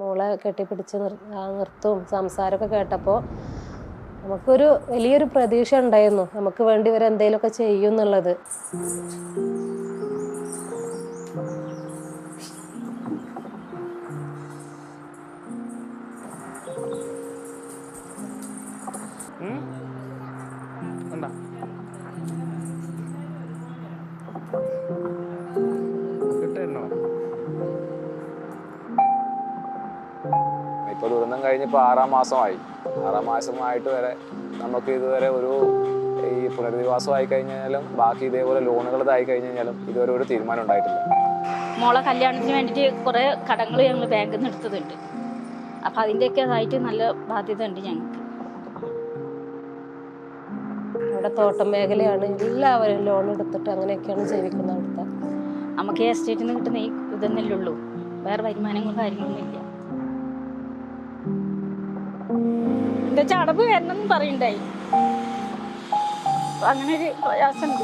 മോളെ കെട്ടിപ്പിടിച്ച് നിർ ആ സംസാരമൊക്കെ കേട്ടപ്പോൾ നമുക്കൊരു വലിയൊരു പ്രതീക്ഷ ഉണ്ടായിരുന്നു. നമുക്ക് വേണ്ടി ഇവരെന്തെങ്കിലുമൊക്കെ ചെയ്യും എന്നുള്ളത്. ദുരന്തം ആറാം മാസമായി. ആറാം മാസമായിട്ട് വരെ നമുക്ക് ഇതുവരെ ഒരു ഈ പുനരധിവാസമായി കഴിഞ്ഞാലും ബാക്കി ഇതേപോലെ ലോണുകൾ ഇതായി കഴിഞ്ഞാലും ഇതുവരെ ഒരു തീരുമാനം ഉണ്ടായിട്ടില്ല. മോളെ കല്യാണത്തിന് വേണ്ടിയിട്ട് കുറേ കടങ്ങൾ ഞങ്ങൾ ബാങ്കിൽ നിന്ന് എടുത്തതുണ്ട്. അപ്പം അതിന്റെയൊക്കെ അതായിട്ട് നല്ല ബാധ്യത ഉണ്ട് ഞങ്ങൾക്ക്. ഇവിടെ തോട്ടം മേഖലയാണ്. എല്ലാവരും ലോൺ എടുത്തിട്ട് അങ്ങനെയൊക്കെയാണ് ജീവിക്കുന്നത് അവിടുത്തെ. നമുക്ക് ഈ എസ്റ്റേറ്റിൽ നിന്ന് കിട്ടുന്ന ഈ ഇതെന്നല്ലേ ഉള്ളൂ. വേറെ വരുമാനങ്ങളും കാര്യങ്ങളൊന്നും ഇല്ല. എന്റെ ചടവ് വരണം എന്ന് പറയണ്ടായി അങ്ങനൊരു അങ്ങനെ ഒരു പ്രയാസമുണ്ട്.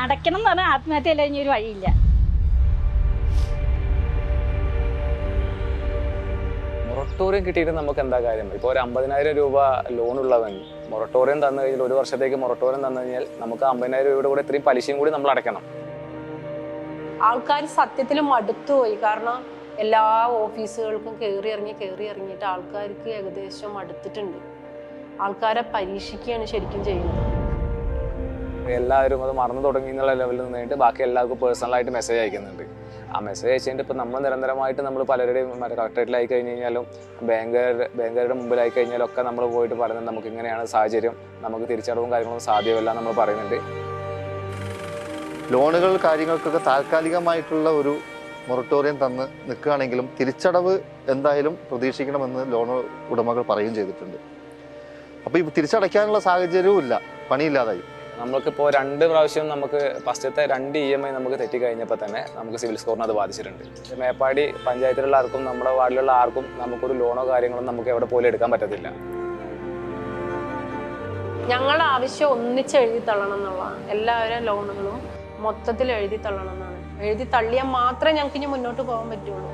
അടയ്ക്കണം എന്ന് പറഞ്ഞാൽ ആത്മഹത്യ അല്ല ഇനി ഒരു വഴിയില്ല. മൊറട്ടോറിയം കിട്ടിയിട്ട് നമുക്ക് എന്താ കാര്യം? ഇപ്പോൾ ഒരു അമ്പതിനായിരം രൂപ ലോൺ ഉള്ളവൻ മൊറട്ടോറിയം തന്നു കഴിഞ്ഞാൽ ഒരു വർഷത്തേക്ക് മൊറട്ടോറിയം തന്നു കഴിഞ്ഞാൽ നമുക്ക് അമ്പതിനായിരം രൂപയുടെ കൂടെ ഇത്രയും പലിശയും കൂടി നമ്മൾ അടയ്ക്കണം. ആൾക്കാർ സത്യത്തിൽ മടുത്തുപോയി കാരണം എല്ലാ ഓഫീസുകൾക്കും കയറി ഇറങ്ങി കയറി ഇറങ്ങിയിട്ട് ആൾക്കാർക്ക് ഏകദേശം അടുത്തിട്ടുണ്ട്. ആൾക്കാരെ പരീക്ഷിക്കുകയാണ് ശരിക്കും ചെയ്യുന്നത്. എല്ലാവരും അത് മറന്നു തുടങ്ങി എന്നുള്ള ലെവലിൽ നിന്നിട്ട് ബാക്കി എല്ലാവർക്കും പേഴ്സണലായിട്ട് മെസ്സേജ് അയക്കുന്നുണ്ട്. ആ മെസ്സേജ് അയച്ചിട്ട് ഇപ്പം നമ്മൾ നിരന്തരമായിട്ട് നമ്മൾ പലരുടെയും കളക്ടറേറ്റിലായി കഴിഞ്ഞ് കഴിഞ്ഞാലും ബാങ്കർ ബാങ്കറുടെ മുമ്പിലായി കഴിഞ്ഞാലും ഒക്കെ നമ്മൾ പോയിട്ട് പറയുന്നത് നമുക്ക് ഇങ്ങനെയാണ് സാഹചര്യം നമുക്ക് തിരിച്ചടവും കാര്യങ്ങളും സാധ്യമല്ല നമ്മൾ പറയുന്നുണ്ട്. ലോണുകൾ കാര്യങ്ങൾക്കൊക്കെ താൽക്കാലികമായിട്ടുള്ള ഒരു മൊറട്ടോറിയം തന്ന് നിൽക്കുകയാണെങ്കിലും തിരിച്ചടവ് എന്തായാലും പ്രതീക്ഷിക്കണമെന്ന് ലോൺ ഉടമകൾ പറയുകയും ചെയ്തിട്ടുണ്ട്. അപ്പോൾ ഈ തിരിച്ചടയ്ക്കാനുള്ള സാഹചര്യവും ഇല്ല. പണിയില്ലാതായി. നമ്മൾക്കിപ്പോൾ രണ്ട് പ്രാവശ്യം നമുക്ക് ഫസ്റ്റത്തെ രണ്ട് ഇ എം ഐ നമുക്ക് തെറ്റിക്കഴിഞ്ഞപ്പോൾ തന്നെ നമുക്ക് സിവിൽ സ്കോറിന് അത് ബാധിച്ചിട്ടുണ്ട്. മേപ്പാടി പഞ്ചായത്തിലുള്ള ആർക്കും നമ്മുടെ വാർഡിലുള്ള ആർക്കും നമുക്കൊരു ലോണോ കാര്യങ്ങളോ നമുക്ക് എവിടെ പോലും എടുക്കാൻ പറ്റത്തില്ല. ഞങ്ങളുടെ ആവശ്യം ഒന്നിച്ച് എഴുതി തള്ളണം എന്നുള്ളതാണ്. എല്ലാവരും ലോണുകളും മൊത്തത്തിൽ എഴുതി തള്ളണം എന്നാണ്. എഴുതി തള്ളിയാൽ മാത്രമേ ഞങ്ങൾക്ക് ഇനി മുന്നോട്ട് പോകാൻ പറ്റുള്ളൂ.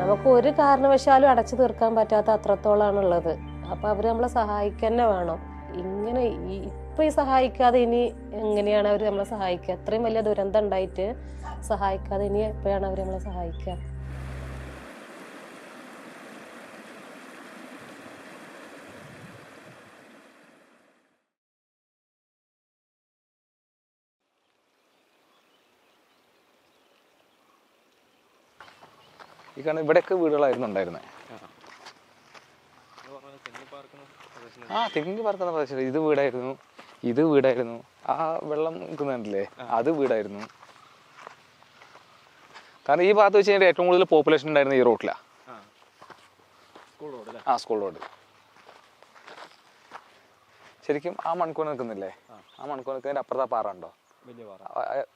നമുക്ക് ഒരു കാരണവശാലും അടച്ചു തീർക്കാൻ പറ്റാത്ത അത്രത്തോളാണ് ഉള്ളത് അപ്പൊ അവർ നമ്മളെ സഹായിക്കുക തന്നെ വേണം. ഇങ്ങനെ ഈ ഇപ്പൊ ഈ സഹായിക്കാതെ ഇനി എങ്ങനെയാണ് അവർ നമ്മളെ സഹായിക്കുക? അത്രയും വലിയ ദുരന്തം ഉണ്ടായിട്ട് സഹായിക്കാതെ ഇനി എപ്പോഴാണ് അവർ നമ്മളെ സഹായിക്കുക? കാരണം ഇവിടെയൊക്കെ വീടുകളായിരുന്നു ഉണ്ടായിരുന്നത് ആ തെങ്ങി പാർക്കുന്ന പ്രദേശം. ഇത് വീടായിരുന്നു ഇത് വീടായിരുന്നു. ആ വെള്ളം നിൽക്കുന്നുണ്ടല്ലേ? അത് വീടായിരുന്നു. കാരണം ഈ ഭാഗത്ത് വെച്ച് കഴിഞ്ഞാൽ ഏറ്റവും കൂടുതൽ പോപ്പുലേഷൻ ഉണ്ടായിരുന്നത് ഈ റോഡിലാണ് ആ സ്കൂൾ റോഡ് ശരിക്കും ആ മൺകൂർ നിൽക്കുന്നില്ലേ? ആ മൺകൂർ നിൽക്കുന്നതിന്റെ അപ്പുറത്തെ പാറ ഉണ്ടോ?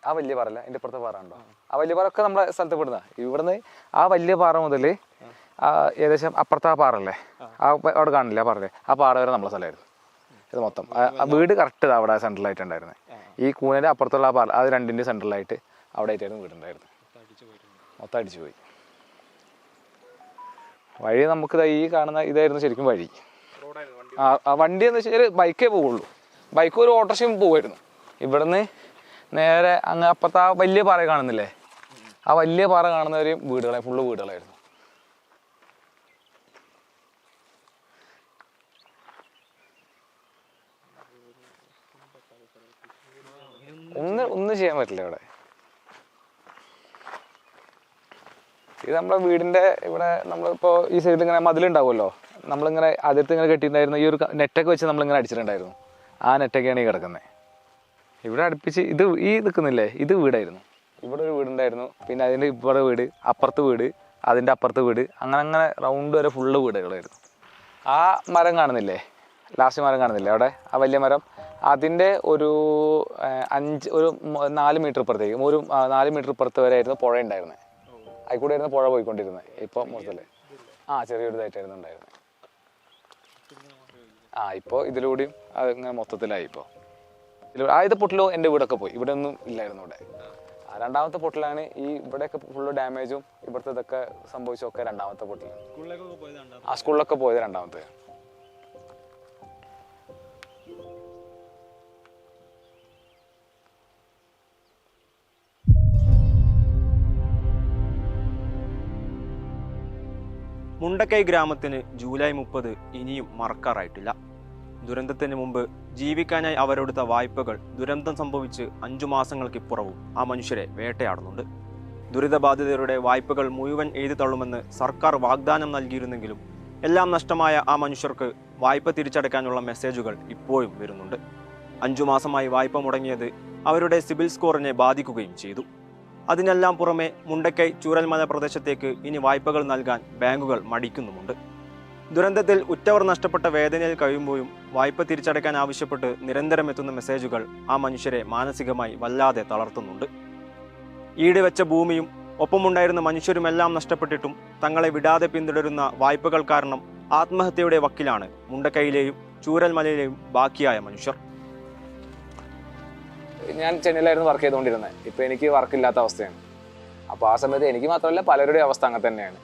ആ- വലിയ പാറ അല്ല ഇപ്പുറത്തെ പാറ ഉണ്ടോ ആ വലിയ പാറ ഒക്കെ നമ്മുടെ സ്ഥലത്ത് പെടുന്ന ഇവിടുന്ന് ആ വലിയ പാറ മുതൽ ഏകദേശം അപ്പുറത്തെ ആ പാറ അല്ലേ ആ അവിടെ കാണില്ല ആ പാറല്ലേ ആ പാറ വരെ നമ്മളെ സ്ഥലമായിരുന്നു. ഇത് മൊത്തം. വീട് കറക്റ്റ് അവിടെ സെൻട്രലായിട്ടുണ്ടായിരുന്നത് ഈ കൂനയുടെ അപ്പുറത്തുള്ള ആ പാറ അത് രണ്ടിന്റെ സെൻട്രലായിട്ട് അവിടെ ആയിട്ടായിരുന്നു വീടുണ്ടായിരുന്നു. മൊത്തം അടിച്ചു പോയി. വഴി നമുക്ക് ഈ കാണുന്ന ഇതായിരുന്നു ശരിക്കും വഴി. ആ ആ വണ്ടി എന്ന് വെച്ചാൽ ബൈക്കേ പോവുള്ളൂ. ബൈക്ക് ഒരു ഓട്ടോറിക്ഷയും പോവായിരുന്നു. ഇവിടുന്ന് നേരെ അങ്ങ് അപ്പുറത്ത് ആ വലിയ പാറ കാണുന്നില്ലേ? ആ വലിയ പാറ കാണുന്നവരെയും വീടുകളെ ഫുള്ള് വീടുകളായിരുന്നു. ഒന്ന് ഒന്നും ചെയ്യാൻ പറ്റില്ല ഇവിടെ. ഇത് നമ്മുടെ വീടിന്റെ ഇവിടെ നമ്മളിപ്പോ ഈ സൈഡിൽ ഇങ്ങനെ മതിലുണ്ടാവുമല്ലോ നമ്മളിങ്ങനെ അതിർത്ത് ഇങ്ങനെ കെട്ടിയിട്ടുണ്ടായിരുന്ന ഈ ഒരു നെറ്റൊക്കെ വെച്ച് നമ്മളിങ്ങനെ അടിച്ചിട്ടുണ്ടായിരുന്നു. ആ നെറ്റൊക്കെയാണ് ഈ കിടക്കുന്നത് ഇവിടെ അടുപ്പിച്ച് ഇത് ഈ നിൽക്കുന്നില്ലേ? ഇത് വീടായിരുന്നു. ഇവിടെ ഒരു വീടുണ്ടായിരുന്നു. പിന്നെ അതിന്റെ ഇവിടെ വീട് അപ്പുറത്ത് വീട് അതിന്റെ അപ്പുറത്ത് വീട്. അങ്ങനെ അങ്ങനെ റൗണ്ട് വരെ ഫുള്ള് വീടുകളായിരുന്നു. ആ മരം കാണുന്നില്ലേ? ലാസ്റ്റ് മരം കാണുന്നില്ലേ അവിടെ? ആ വലിയ മരം. അതിന്റെ ഒരു അഞ്ച് ഒരു നാല് മീറ്റർ ഇപ്പുറത്തേക്ക് ഒരു നാല് മീറ്റർ ഇപ്പുറത്ത് വരെ ആയിരുന്നു പുഴ ഉണ്ടായിരുന്നത്. അതിൽ ആയിരുന്നു പുഴ പോയിക്കൊണ്ടിരുന്നത് ഇപ്പോൾ മൊത്തത്തിൽ ആ ചെറിയൊരു ഇതായിട്ടായിരുന്നു ഉണ്ടായിരുന്നത്. ആ ഇപ്പോൾ ഇതിലൂടെയും അത് ഇങ്ങനെ മൊത്തത്തിലായി ഇപ്പോൾ ഇതിലൂടെ ആ പൊട്ടിലോ എന്റെ വീടൊക്കെ പോയി. ഇവിടെ ഒന്നും ഇല്ലായിരുന്നു ഇവിടെ ആ രണ്ടാമത്തെ പൊട്ടിലാണ് ഈ ഇവിടെയൊക്കെ ഫുള്ള് ഡാമേജും ഇവിടുത്തെ ഇതൊക്കെ സംഭവിച്ചൊക്കെ രണ്ടാമത്തെ പൊട്ടിൽ ആ സ്കൂളിലൊക്കെ പോയത് രണ്ടാമത്തെ. മുണ്ടക്കൈ ഗ്രാമത്തിന് ജൂലൈ മുപ്പത് ഇനിയും മറക്കാറായിട്ടില്ല. ദുരന്തത്തിന് മുമ്പ് ജീവിക്കാനായി അവരെടുത്ത വായ്പകൾ ദുരന്തം സംഭവിച്ച് അഞ്ചു മാസങ്ങൾക്കിപ്പുറവും ആ മനുഷ്യരെ വേട്ടയാടുന്നുണ്ട്. ദുരിതബാധിതരുടെ വായ്പകൾ മുഴുവൻ എഴുതി തള്ളുമെന്ന് സർക്കാർ വാഗ്ദാനം നൽകിയിരുന്നെങ്കിലും എല്ലാം നഷ്ടമായ ആ മനുഷ്യർക്ക് വായ്പ തിരിച്ചടയ്ക്കാനുള്ള മെസ്സേജുകൾ ഇപ്പോഴും വരുന്നുണ്ട്. അഞ്ചു മാസമായി വായ്പ മുടങ്ങിയത് അവരുടെ സിബിൽ സ്കോറിനെ ബാധിക്കുകയും ചെയ്തു. അതിനെല്ലാം പുറമെ മുണ്ടക്കൈ ചൂരൽമല പ്രദേശത്തേക്ക് ഇനി വായ്പകൾ നൽകാൻ ബാങ്കുകൾ മടിക്കുന്നുമുണ്ട്. ദുരന്തത്തിൽ ഉറ്റവർ നഷ്ടപ്പെട്ട വേദനയിൽ കഴിയുമ്പോഴും വായ്പ തിരിച്ചടയ്ക്കാൻ ആവശ്യപ്പെട്ട് നിരന്തരം എത്തുന്ന മെസ്സേജുകൾ ആ മനുഷ്യരെ മാനസികമായി വല്ലാതെ തളർത്തുന്നുണ്ട്. ഈട് വെച്ച ഭൂമിയും ഒപ്പമുണ്ടായിരുന്ന മനുഷ്യരുമെല്ലാം നഷ്ടപ്പെട്ടിട്ടും തങ്ങളെ വിടാതെ പിന്തുടരുന്ന വായ്പകൾ കാരണം ആത്മഹത്യയുടെ വക്കിലാണ് മുണ്ടക്കൈയിലെയും ചൂരൽമലയിലെയും ബാക്കിയായ മനുഷ്യർ. ഞാൻ ചെന്നൈയിലായിരുന്നു വർക്ക് ചെയ്തുകൊണ്ടിരുന്നത്. ഇപ്പൊ എനിക്ക് വർക്ക് ഇല്ലാത്ത അവസ്ഥയാണ്. അപ്പോൾ ആ സമയത്ത് എനിക്ക് മാത്രമല്ല പലരുടെയും അവസ്ഥ അങ്ങനെ തന്നെയാണ്.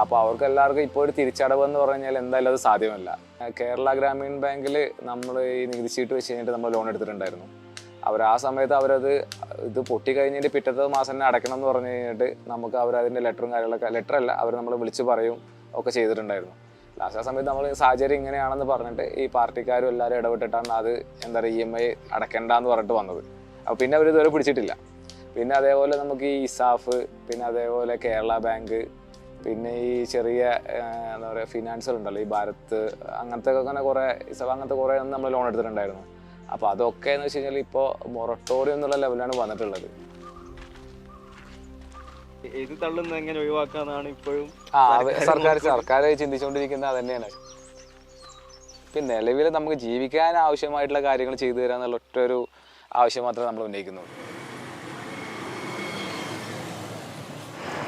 അപ്പോൾ അവർക്ക് എല്ലാവർക്കും ഇപ്പോൾ ഒരു തിരിച്ചടവ് എന്ന് പറഞ്ഞു കഴിഞ്ഞാൽ എന്തായാലും അത് സാധ്യമല്ല. കേരള ഗ്രാമീൺ ബാങ്കിൽ നമ്മൾ ഈ നികുതി ചീട്ട് വെച്ച് കഴിഞ്ഞിട്ട് നമ്മൾ ലോൺ എടുത്തിട്ടുണ്ടായിരുന്നു. അവർ ആ സമയത്ത് അവരത് ഇത് പൊട്ടി കഴിഞ്ഞിട്ട് പിറ്റത്തെ മാസം തന്നെ അടയ്ക്കണം എന്ന് പറഞ്ഞു കഴിഞ്ഞിട്ട് നമുക്ക് അവർ അതിന്റെ ലെറ്ററും കാര്യങ്ങളൊക്കെ ലെറ്റർ അല്ല അവർ നമ്മൾ വിളിച്ച് പറയും ഒക്കെ ചെയ്തിട്ടുണ്ടായിരുന്നു. ലാസ്റ്റ് ആ സമയത്ത് നമ്മൾ സാഹചര്യം ഇങ്ങനെയാണെന്ന് പറഞ്ഞിട്ട് ഈ പാർട്ടിക്കാരും എല്ലാവരും ഇടപെട്ടിട്ടാണ് അത് എന്താ പറയുക ഇ എം ഐ അടയ്ക്കേണ്ടെന്ന് പറഞ്ഞിട്ട് വന്നത്. അപ്പോൾ പിന്നെ അവർ ഇതുവരെ പിടിച്ചിട്ടില്ല. പിന്നെ അതേപോലെ നമുക്ക് ഈ ഇസാഫ് പിന്നെ അതേപോലെ കേരള ബാങ്ക് പിന്നെ ഈ ചെറിയ എന്താ പറയുക ഫിനാൻസുകൾ ഉണ്ടല്ലോ ഈ ഭാരത് അങ്ങനത്തെ അങ്ങനെ കുറേ അങ്ങനത്തെ കുറേ നമ്മൾ ലോൺ എടുത്തിട്ടുണ്ടായിരുന്നു. അപ്പോൾ അതൊക്കെ എന്ന് വെച്ച് കഴിഞ്ഞാൽ ഇപ്പോൾ മൊറട്ടോറിയം എന്നുള്ള ലെവലാണ് വന്നിട്ടുള്ളത്. തള്ളുന്ന എങ്ങനെ ഒഴിവാക്കാന്നാണ് ഇപ്പോഴും ആ സർക്കാർ സർക്കാർ ചിന്തിച്ചുകൊണ്ടിരിക്കുന്നത് അത് തന്നെയാണ്. പിന്നെ നിലവിൽ നമുക്ക് ജീവിക്കാൻ ആവശ്യമായിട്ടുള്ള കാര്യങ്ങൾ ചെയ്തു തരാന്നുള്ള ഒറ്റ ഒരു ആവശ്യം മാത്രമേ നമ്മൾ ഉന്നയിക്കുന്നുള്ളൂ.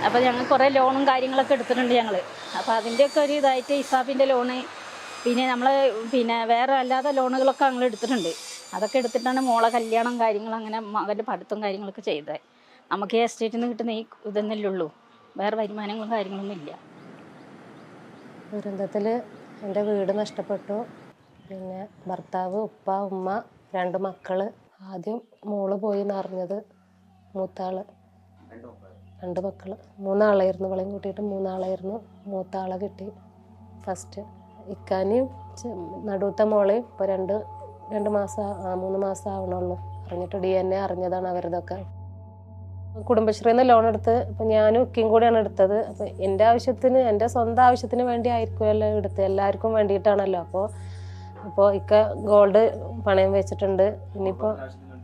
അപ്പോൾ ഞങ്ങൾ കുറേ ലോണും കാര്യങ്ങളൊക്കെ എടുത്തിട്ടുണ്ട് ഞങ്ങൾ അപ്പോൾ അതിന്റെയൊക്കെ ഒരു ഇതായിട്ട് ഇസാഫിന്റെ ലോണ് പിന്നെ നമ്മൾ പിന്നെ വേറെ അല്ലാതെ ലോണുകളൊക്കെ ഞങ്ങൾ എടുത്തിട്ടുണ്ട്. അതൊക്കെ എടുത്തിട്ടാണ് മോളെ കല്യാണം കാര്യങ്ങൾ അങ്ങനെ മകന്റെ പഠിത്തവും കാര്യങ്ങളൊക്കെ ചെയ്തത്. നമുക്ക് ഈ എസ്റ്റേറ്റിൽ നിന്ന് കിട്ടുന്ന ഈ ഇതെന്നല്ലേ ഉള്ളൂ. വേറെ വരുമാനങ്ങളും കാര്യങ്ങളൊന്നും ഇല്ല. ദുരന്തത്തിൽ എന്റെ വീട് നഷ്ടപ്പെട്ടു. പിന്നെ ഭർത്താവ് ഉപ്പ ഉമ്മ രണ്ട് മക്കൾ. ആദ്യം മോൾ പോയി എന്നറിഞ്ഞത് മൂത്താൾ. രണ്ട് മക്കൾ മൂന്നാളായിരുന്നു. വളയും കൂട്ടിയിട്ട് മൂന്നാളായിരുന്നു. മൂത്താളെ കിട്ടി. ഫസ്റ്റ് ഇക്കാനെയും നടുത്ത മോളെയും ഇപ്പോൾ രണ്ട് രണ്ട് മാസം മൂന്ന് മാസം ആവണുള്ളൂ അറിഞ്ഞിട്ട് ഡി എൻ എ അറിഞ്ഞതാണ് അവരതൊക്കെ. കുടുംബശ്രീയിൽ നിന്ന് ലോൺ എടുത്ത് ഇപ്പം ഞാനും ഇക്കയും കൂടിയാണ് എടുത്തത്. അപ്പം എന്റെ ആവശ്യത്തിന് എന്റെ സ്വന്തം ആവശ്യത്തിന് വേണ്ടി ആയിരിക്കുമല്ലോ എടുത്ത് എല്ലാവർക്കും വേണ്ടിയിട്ടാണല്ലോ. അപ്പോൾ അപ്പോൾ ഇക്ക ഗോൾഡ് പണയം വെച്ചിട്ടുണ്ട്. ഇനിയിപ്പോൾ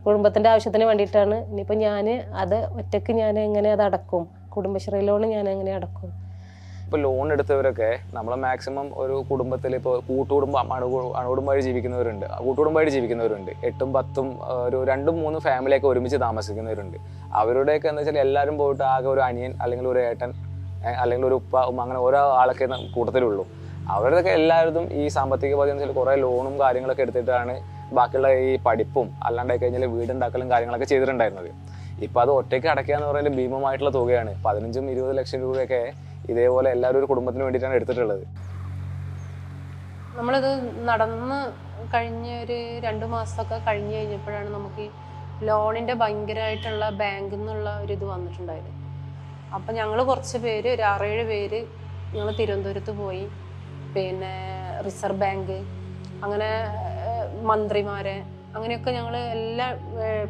കുടുംബത്തിന്റെ ആവശ്യത്തിന് വേണ്ടിയിട്ടാണ്. ഇനിയിപ്പോൾ ഞാൻ അത് ഒറ്റയ്ക്ക് ഞാൻ എങ്ങനെ അത് അടക്കും? കുടുംബശ്രീ ലോൺ ഞാൻ എങ്ങനെ അടക്കും? ഇപ്പോൾ ലോൺ എടുത്തവരൊക്കെ നമ്മൾ മാക്സിമം ഒരു കുടുംബത്തിൽ ഇപ്പോൾ കൂട്ടുകുടുംബം അണു അണുകുടുംബമായിട്ട് ജീവിക്കുന്നവരുണ്ട്. കൂട്ടുകുടുംബമായിട്ട് ജീവിക്കുന്നവരുണ്ട്. എട്ടും പത്തും ഒരു രണ്ടും മൂന്നും ഫാമിലിയൊക്കെ ഒരുമിച്ച് താമസിക്കുന്നവരുണ്ട്. അവരുടെയൊക്കെ എന്ന് വെച്ചാൽ എല്ലാവരും പോയിട്ട് ആകെ ഒരു അനിയൻ അല്ലെങ്കിൽ ഒരു ഏട്ടൻ അല്ലെങ്കിൽ ഒരു ഉപ്പ ഉമ്മ അങ്ങനെ ഓരോ ആളൊക്കെ കൂട്ടത്തിലുള്ളൂ. അവരുടെയൊക്കെ എല്ലാവരും ഈ സാമ്പത്തിക ബാധ്യത കുറേ ലോണും കാര്യങ്ങളൊക്കെ എടുത്തിട്ടാണ് ബാക്കിയുള്ള ഈ പഠിപ്പും അല്ലാണ്ടായി കഴിഞ്ഞാൽ വീടുണ്ടാക്കലും കാര്യങ്ങളൊക്കെ ചെയ്തിട്ടുണ്ടായിരുന്നത്. ഇപ്പം അത് ഒറ്റയ്ക്ക് അടയ്ക്കുക എന്ന് പറയുന്നത് ഭീമമായിട്ടുള്ള തുകയാണ്. പതിനഞ്ചും ഇരുപത് ലക്ഷം രൂപയൊക്കെ ഇതേപോലെ എല്ലാവരും ഒരു കുടുംബത്തിന് വേണ്ടിയിട്ടാണ് എടുത്തിട്ടുള്ളത്. നമ്മളിത് നടന്ന് കഴിഞ്ഞ ഒരു രണ്ട് മാസമൊക്കെ കഴിഞ്ഞു കഴിഞ്ഞപ്പോഴാണ് നമുക്ക് ലോണിന്റെ ഭയങ്കരമായിട്ടുള്ള ബാങ്കിൽ നിന്നുള്ള ഒരു ഇത് വന്നിട്ടുണ്ടായത്. അപ്പം ഞങ്ങൾ കുറച്ച് പേര് ഒരു ആറേഴ് പേര് ഞങ്ങൾ തിരുവനന്തപുരത്ത് പോയി. പിന്നെ റിസർവ് ബാങ്ക് അങ്ങനെ മന്ത്രിമാരെ അങ്ങനെയൊക്കെ ഞങ്ങൾ എല്ലാ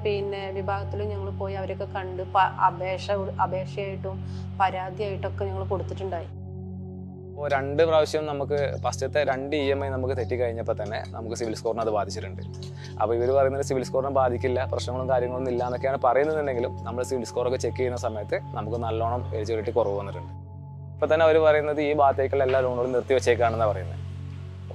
പിന്നെ വിഭാഗത്തിലും ഞങ്ങൾ പോയി അവരൊക്കെ കണ്ട് അപേക്ഷ അപേക്ഷയായിട്ടും പരാതിയായിട്ടൊക്കെ ഞങ്ങൾ കൊടുത്തിട്ടുണ്ടായി. ഇപ്പോൾ രണ്ട് പ്രാവശ്യം നമുക്ക് ഫസ്റ്റത്തെ രണ്ട് ഇ എം ഐ നമുക്ക് തെറ്റി കഴിഞ്ഞപ്പോൾ തന്നെ നമുക്ക് സിവിൽ സ്കോറിനെ അത് ബാധിച്ചിട്ടുണ്ട്. അപ്പോൾ ഇവർ പറയുന്നത് സിവിൽ സ്കോറിനെ ബാധിക്കില്ല പ്രശ്നങ്ങളും കാര്യങ്ങളൊന്നും ഇല്ല എന്നൊക്കെയാണ് പറയുന്നുണ്ടെങ്കിലും നമ്മൾ സിവിൽ സ്കോറൊക്കെ ചെക്ക് ചെയ്യുന്ന സമയത്ത് നമുക്ക് നല്ലോണം എലിജിബിലിറ്റി കുറവ് വന്നിട്ടുണ്ട്. ഇപ്പോൾ തന്നെ അവർ പറയുന്നത് ഈ ഭാഗത്തേക്കുള്ള എല്ലാ ലോണുകളും നിർത്തി വെച്ചേക്കാണെന്നാണ് പറയുന്നത്.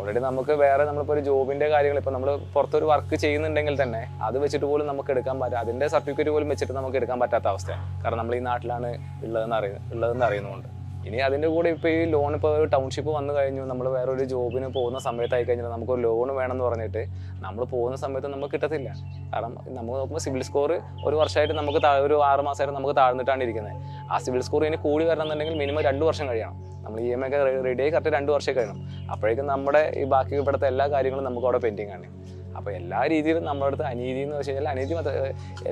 ഓൾറെഡി നമുക്ക് വേറെ നമ്മളിപ്പോൾ ഒരു ജോബിന്റെ കാര്യങ്ങൾ ഇപ്പോൾ നമ്മൾ പുറത്തൊരു വർക്ക് ചെയ്യുന്നുണ്ടെങ്കിൽ തന്നെ അത് വെച്ചിട്ട് പോലും നമുക്ക് എടുക്കാൻ പറ്റും അതിന്റെ സർട്ടിഫിക്കറ്റ് പോലും വെച്ചിട്ട് നമുക്ക് എടുക്കാൻ പറ്റാത്ത അവസ്ഥയാണ്. കാരണം നമ്മൾ ഈ നാട്ടിലാണ് ഉള്ളതെന്ന് അറിയുന്നത് ഉള്ളതെന്ന് അറിയുന്നതുകൊണ്ട് ഇനി അതിന്റെ കൂടെ ഇപ്പോൾ ഈ ലോൺ ഇപ്പോൾ ടൗൺഷിപ്പ് വന്നു കഴിഞ്ഞു നമ്മൾ വേറെ ഒരു ജോബിന് പോകുന്ന സമയത്തായി കഴിഞ്ഞാൽ നമുക്ക് ഒരു ലോൺ വേണമെന്ന് പറഞ്ഞിട്ട് നമ്മൾ പോകുന്ന സമയത്ത് നമുക്ക് കിട്ടത്തില്ല. കാരണം നമുക്ക് നോക്കുമ്പോൾ സിവിൽ സ്കോർ ഒരു വർഷമായിട്ട് നമുക്ക് ഒരു ആറ് മാസമായിട്ട് നമുക്ക് താഴ്ന്നിട്ടാണ് ഇരിക്കുന്നത് ആ സിവിൽ സ്കോർ ഇനി കൂടി വരണമെന്നുണ്ടെങ്കിൽ മിനിമം രണ്ട് വർഷം കഴിയണം. നമ്മൾ ഇ എം ഐ ഒക്കെ റെഡി ആയി കറക്റ്റ് രണ്ട് വർഷം കഴിയണം അപ്പോഴേക്കും നമ്മുടെ ഈ ബാക്കി ഇവിടുത്തെ എല്ലാ കാര്യങ്ങളും നമുക്ക് അവിടെ പെൻഡിങ് ആണ്. അപ്പോൾ എല്ലാ രീതിയിലും നമ്മുടെ അടുത്ത് അനീതി എന്ന് വെച്ച് കഴിഞ്ഞാൽ അനീതി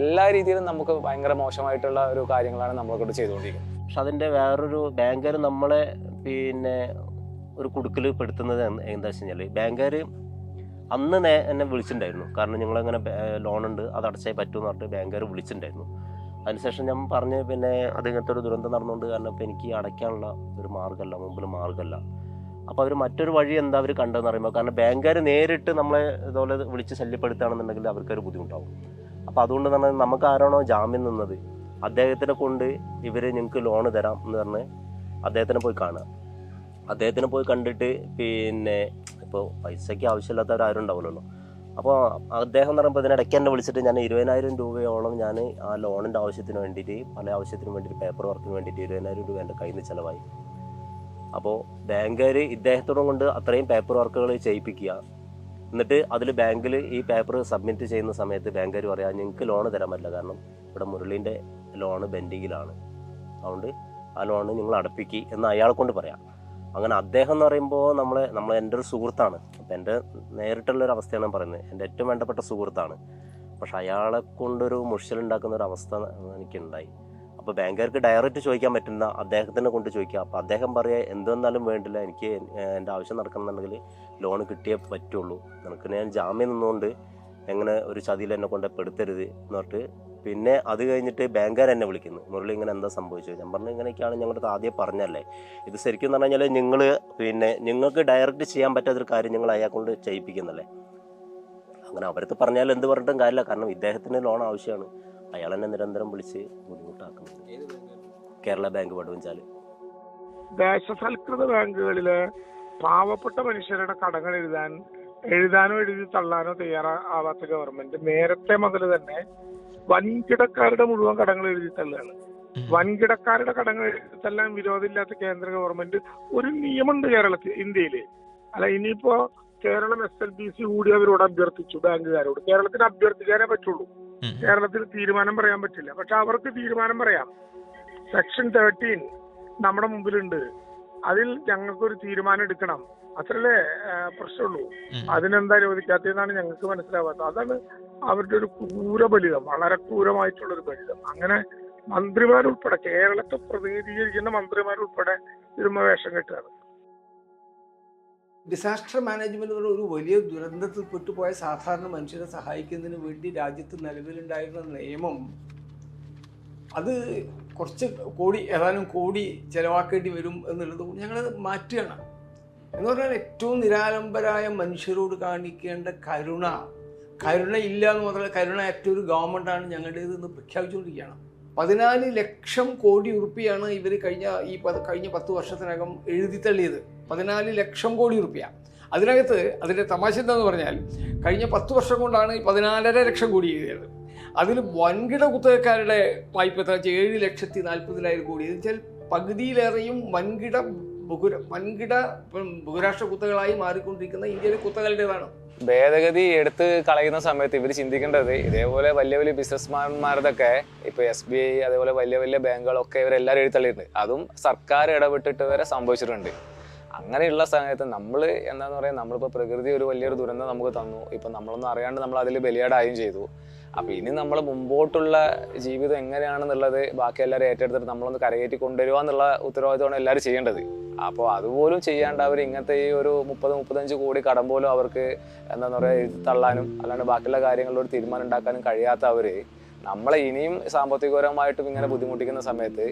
എല്ലാ രീതിയിലും നമുക്ക് ഭയങ്കര മോശമായിട്ടുള്ള ഒരു കാര്യങ്ങളാണ് നമ്മളെ ചെയ്തുകൊണ്ടിരിക്കുന്നത്. പക്ഷെ അതിന്റെ വേറൊരു ബാങ്കുകാർ നമ്മളെ പിന്നെ ഒരു കുടുക്കൽ പെടുത്തുന്നത് എന്ത് വെച്ച് കഴിഞ്ഞാൽ ബാങ്കുകാർ അന്ന് എന്നെ വിളിച്ചിട്ടുണ്ടായിരുന്നു. കാരണം ഞങ്ങളങ്ങനെ ലോൺ ഉണ്ട് അത് അടച്ചേ പറ്റുമെന്ന് പറഞ്ഞിട്ട് ബാങ്കർ വിളിച്ചിട്ടുണ്ടായിരുന്നു. അതിനുശേഷം ഞാൻ പറഞ്ഞ് പിന്നെ അതിങ്ങനത്തെ ഒരു ദുരന്തം നടന്നുകൊണ്ട് കാരണം ഇപ്പം എനിക്ക് അടയ്ക്കാനുള്ള ഒരു മാർഗമല്ല മുമ്പിൽ മാർഗമല്ല. അപ്പോൾ അവർ മറ്റൊരു വഴി എന്താ അവർ കണ്ടതെന്ന് പറയുമ്പോൾ കാരണം ബാങ്കുകാർ നേരിട്ട് നമ്മളെ ഇതുപോലെ വിളിച്ച് ശല്യപ്പെടുത്തുകയാണെന്നുണ്ടെങ്കിൽ അവർക്കൊരു ബുദ്ധിമുട്ടാവും. അപ്പോൾ അതുകൊണ്ട് തന്നെ നമുക്ക് ആരാണോ ജാമ്യം നിന്നത് അദ്ദേഹത്തിനെ കൊണ്ട് ഇവർ നിങ്ങൾക്ക് ലോണ് തരാം എന്ന് പറഞ്ഞ് അദ്ദേഹത്തിനെ പോയി കാണുക. അദ്ദേഹത്തിനെ പോയി കണ്ടിട്ട് പിന്നെ ഇപ്പോൾ പൈസയ്ക്ക് ആവശ്യമില്ലാത്തവർ ആരും ഉണ്ടാവില്ലല്ലോ. അപ്പോൾ അദ്ദേഹം എന്ന് പറയുമ്പോൾ ഇതിനിടയ്ക്ക് എന്നെ വിളിച്ചിട്ട് ഞാൻ ഇരുപതിനായിരം രൂപയോളം ഞാൻ ആ ലോണിന്റെ ആവശ്യത്തിന് വേണ്ടിയിട്ട് പല ആവശ്യത്തിനും വേണ്ടിയിട്ട് പേപ്പർ വർക്കിന് വേണ്ടിയിട്ട് ഇരുപതിനായിരം രൂപ എന്റെ കയ്യിൽ നിന്ന് ചിലവായി. അപ്പോൾ ബാങ്കുകാർ ഇദ്ദേഹത്തോടും കൊണ്ട് അത്രയും പേപ്പർ വർക്കുകൾ ചെയ്യിപ്പിക്കുക. എന്നിട്ട് അതിൽ ബാങ്കിൽ ഈ പേപ്പർ സബ്മിറ്റ് ചെയ്യുന്ന സമയത്ത് ബാങ്കുകാർ പറയാം നിങ്ങൾക്ക് ലോൺ തരാൻ പറ്റില്ല. കാരണം ഇവിടെ മുരളീന്റെ ലോണ്. ബെൻഡിങ്ങിലാണ് അതുകൊണ്ട് ആ ലോണ് നിങ്ങൾ അടപ്പിക്കി എന്ന് അയാളെ കൊണ്ട് പറയാം. അങ്ങനെ അദ്ദേഹം എന്ന് പറയുമ്പോൾ നമ്മൾ നമ്മൾ എന്റെ ഒരു സുഹൃത്താണ്. അപ്പം എന്റെ നേരിട്ടുള്ള ഒരു അവസ്ഥയാണ് പറയുന്നത്. എന്റെ ഏറ്റവും വേണ്ടപ്പെട്ട സുഹൃത്താണ്. പക്ഷെ അയാളെ കൊണ്ടൊരു മുഷിലുണ്ടാക്കുന്ന ഒരു അവസ്ഥ എനിക്കുണ്ടായി. അപ്പോൾ ബാങ്കുകാർക്ക് ഡയറക്റ്റ് ചോദിക്കാൻ പറ്റുന്ന അദ്ദേഹത്തിനെ കൊണ്ട് ചോദിക്കുക അപ്പോൾ അദ്ദേഹം പറയുക എന്തെന്നാലും വേണ്ടില്ല. എനിക്ക് എന്റെ ആവശ്യം നടക്കണമെന്നുണ്ടെങ്കിൽ ലോൺ കിട്ടിയേ പറ്റുള്ളൂ. നിനക്ക് ഞാൻ ജാമ്യം നിന്നുകൊണ്ട് എങ്ങനെ ഒരു ചതിയിൽ എന്നെ കൊണ്ട് പെടുത്തരുത് എന്ന് പറഞ്ഞിട്ട് പിന്നെ അത് കഴിഞ്ഞിട്ട് ബാങ്കുകാർ എന്നെ വിളിക്കുന്നു. മുരളി ഇങ്ങനെ എന്താ സംഭവിച്ചത്? ഞാൻ പറഞ്ഞു ഇങ്ങനെയൊക്കെയാണ് ഞങ്ങളുടെ ആദ്യം പറഞ്ഞല്ലേ ഇത് ശരിക്കും എന്ന് പറഞ്ഞു കഴിഞ്ഞാൽ നിങ്ങൾ പിന്നെ നിങ്ങൾക്ക് ഡയറക്റ്റ് ചെയ്യാൻ പറ്റാത്തൊരു കാര്യം നിങ്ങൾ അയാൾ കൊണ്ട് ചെയ്യിപ്പിക്കുന്നല്ലേ അങ്ങനെ അവരത്ത് പറഞ്ഞാൽ എന്ത് പറഞ്ഞിട്ടും കാര്യമില്ല. കാരണം ഇദ്ദേഹത്തിന് ലോൺ ആവശ്യമാണ്. അയാൾ എന്നെ നിരന്തരം വിളിച്ച് ബുദ്ധിമുട്ടാക്കുന്നത്. കേരള ബാങ്ക് വടുവഞ്ചാൽ ദേശസൽകൃത ബാങ്കുകളിലെ പാവപ്പെട്ട മനുഷ്യരുടെ കടങ്ങൾ എഴുതാൻ എഴുതാനോ എഴുതി തള്ളാനോ തയ്യാറാവാത്ത ഗവൺമെന്റ് നേരത്തെ മുതൽ തന്നെ വൻകിടക്കാരുടെ മുഴുവൻ കടങ്ങൾ എഴുതി തള്ളുകയാണ്. വൻകിടക്കാരുടെ കടങ്ങൾ എഴുതി തള്ളാൻ വിരോധമില്ലാത്ത കേന്ദ്ര ഗവൺമെന്റ് ഒരു നിയമമുണ്ട് കേരളത്തിൽ ഇന്ത്യയിൽ അല്ല ഇനിയിപ്പോ Keralam S L B C കൂടി അവരോട് അഭ്യർത്ഥിച്ചു ബാങ്കുകാരോട്. കേരളത്തിന് അഭ്യർത്ഥിക്കാനേ പറ്റുള്ളൂ. കേരളത്തിൽ തീരുമാനം പറയാൻ പറ്റില്ല. പക്ഷെ അവർക്ക് തീരുമാനം പറയാം. സെക്ഷൻ തേർട്ടീൻ നമ്മുടെ മുമ്പിലുണ്ട്. അതിൽ ഞങ്ങൾക്കൊരു തീരുമാനം എടുക്കണം. അത്രല്ലേ പ്രശ്നമുള്ളൂ. അതിനെന്താ ചോദിക്കാത്തതെന്നാണ് ഞങ്ങൾക്ക് മനസ്സിലാവാത്തത്. അതാണ് അവരുടെ ഒരു ക്രൂര ബലിതം വളരെ ക്രൂരമായിട്ടുള്ള ഒരു ബലിതം. അങ്ങനെ മന്ത്രിമാരുൾപ്പെടെ കേരളത്തെ പ്രതിനിധീകരിക്കുന്ന മന്ത്രിമാരുൾപ്പെടെ ഇരുമ വേഷം കെട്ടുകയാണ്. ഡിസാസ്റ്റർ മാനേജ്മെന്റ് എന്ന് ഒരു വലിയ ദുരന്തത്തിൽ പെട്ടുപോയ സാധാരണ മനുഷ്യരെ സഹായിക്കുന്നതിന് വേണ്ടി രാജ്യത്ത് നിലവിലുണ്ടായിരുന്ന നിയമം അത് കുറച്ച് കോടി ഏതാനും കോടി ചെലവാക്കേണ്ടി വരും എന്നുള്ളത് ഞങ്ങൾ ഞങ്ങളത് മാറ്റുകയാണ്. എന്ന് പറഞ്ഞാൽ ഏറ്റവും നിരാലംബരായ മനുഷ്യരോട് കാണിക്കേണ്ട കരുണ. കരുണ ഇല്ല എന്ന് മാത്രമല്ല കരുണ ഏറ്റവും ഒരു ഗവൺമെന്റാണ് ഞങ്ങളുടേത് എന്ന് പ്രഖ്യാപിച്ചുകൊണ്ടിരിക്കുകയാണ്. പതിനാല് ലക്ഷം കോടി ഉറുപ്പിയാണ് ഇവർ കഴിഞ്ഞ ഈ കഴിഞ്ഞ പത്ത് വർഷത്തിനകം എഴുതി തള്ളിയത്. പതിനാല് ലക്ഷം കോടി ഉറുപ്പിയ. അതിനകത്ത് അതിന്റെ തമാശ എന്താന്ന് പറഞ്ഞാൽ കഴിഞ്ഞ പത്ത് വർഷം കൊണ്ടാണ് ഈ പതിനാലര ലക്ഷം കോടി എഴുതിയത്. അതിൽ വൻകിട കുത്തകക്കാരുടെ വായ്പ എത്ര ഏഴ് ലക്ഷത്തി നാൽപ്പതിനായിരം കോടി. എന്ന് വെച്ചാൽ പകുതിയിലേറെയും വൻകിട ബഹുര വൻകിട ബഹുരാഷ്ട്ര കുത്തകളായി മാറിക്കൊണ്ടിരിക്കുന്ന ഇന്ത്യയിലെ കുത്തകളുടേതാണ്. ഭേദഗതി എടുത്ത് കളയുന്ന സമയത്ത് ഇവർ ചിന്തിക്കേണ്ടത് ഇതേപോലെ വലിയ വലിയ ബിസിനസ്മാൻമാരുടെ ഇപ്പൊ എസ് ബി ഐ അതേപോലെ വലിയ വലിയ ബാങ്കുകളൊക്കെ ഇവരെല്ലാവരും എഴുത്തള്ളിയിട്ടുണ്ട് അതും സർക്കാർ ഇടപെട്ടിട്ട് വരെ സംഭവിച്ചിട്ടുണ്ട്. അങ്ങനെയുള്ള സമയത്ത് നമ്മൾ എന്താന്ന് പറയാ നമ്മളിപ്പോൾ പ്രകൃതി ഒരു വലിയൊരു ദുരന്തം നമുക്ക് തന്നു. ഇപ്പം നമ്മളൊന്നും അറിയാണ്ട് നമ്മൾ അതിൽ ബലിയാടായും ചെയ്തു. അപ്പം ഇനി നമ്മൾ മുമ്പോട്ടുള്ള ജീവിതം എങ്ങനെയാണെന്നുള്ളത് ബാക്കി എല്ലാവരും ഏറ്റെടുത്തിട്ട് നമ്മളൊന്ന് കരകയറ്റി കൊണ്ടുവരിക എന്നുള്ള ഉത്തരവാദിത്തമാണ് എല്ലാവരും ചെയ്യേണ്ടത്. അപ്പോൾ അതുപോലും ചെയ്യാണ്ട് അവർ ഇങ്ങനത്തെ ഈ ഒരു മുപ്പത് മുപ്പത്തഞ്ച് കോടി കടം പോലും അവർക്ക് എന്താന്ന് പറയുക തള്ളാനും അല്ലാണ്ട് ബാക്കിയുള്ള കാര്യങ്ങളിലൊരു തീരുമാനം ഉണ്ടാക്കാനും കഴിയാത്ത അവർ നമ്മളെ ഇനിയും സാമ്പത്തികപരമായിട്ടും ഇങ്ങനെ ബുദ്ധിമുട്ടിക്കുന്ന സമയത്ത്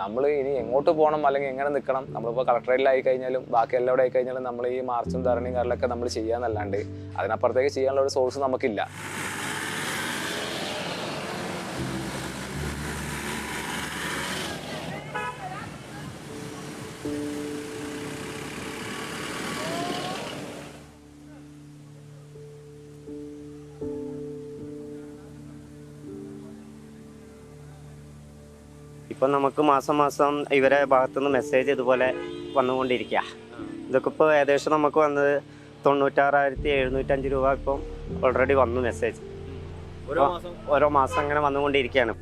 നമ്മൾ ഇനി എങ്ങോട്ട് പോകണം അല്ലെങ്കിൽ എങ്ങനെ നിൽക്കണം? നമ്മളിപ്പോൾ കളക്ടറേറ്റിലായി കഴിഞ്ഞാലും ബാക്കി എല്ലാവിടെ ആയി കഴിഞ്ഞാലും നമ്മൾ ഈ മാർച്ചും ധരണിയും കാര്യങ്ങളൊക്കെ നമ്മൾ ചെയ്യാന്നല്ലാണ്ട് അതിനപ്പുറത്തേക്ക് ചെയ്യാനുള്ള ഒരു സോഴ്സ് നമുക്കില്ല. ഇപ്പം നമുക്ക് മാസം മാസം ഇവരെ ഭാഗത്തുനിന്ന് മെസ്സേജ് ഇതുപോലെ വന്നുകൊണ്ടിരിക്കുക ഇതൊക്കെ ഇപ്പോൾ ഏകദേശം നമുക്ക് വന്നത് തൊണ്ണൂറ്റാറായിരത്തി എഴുന്നൂറ്റഞ്ച് രൂപ ഇപ്പം ഓൾറെഡി വന്നു മെസ്സേജ് ഓരോ മാസം? ഓരോ മാസം അങ്ങനെ വന്നുകൊണ്ടിരിക്കുകയാണ്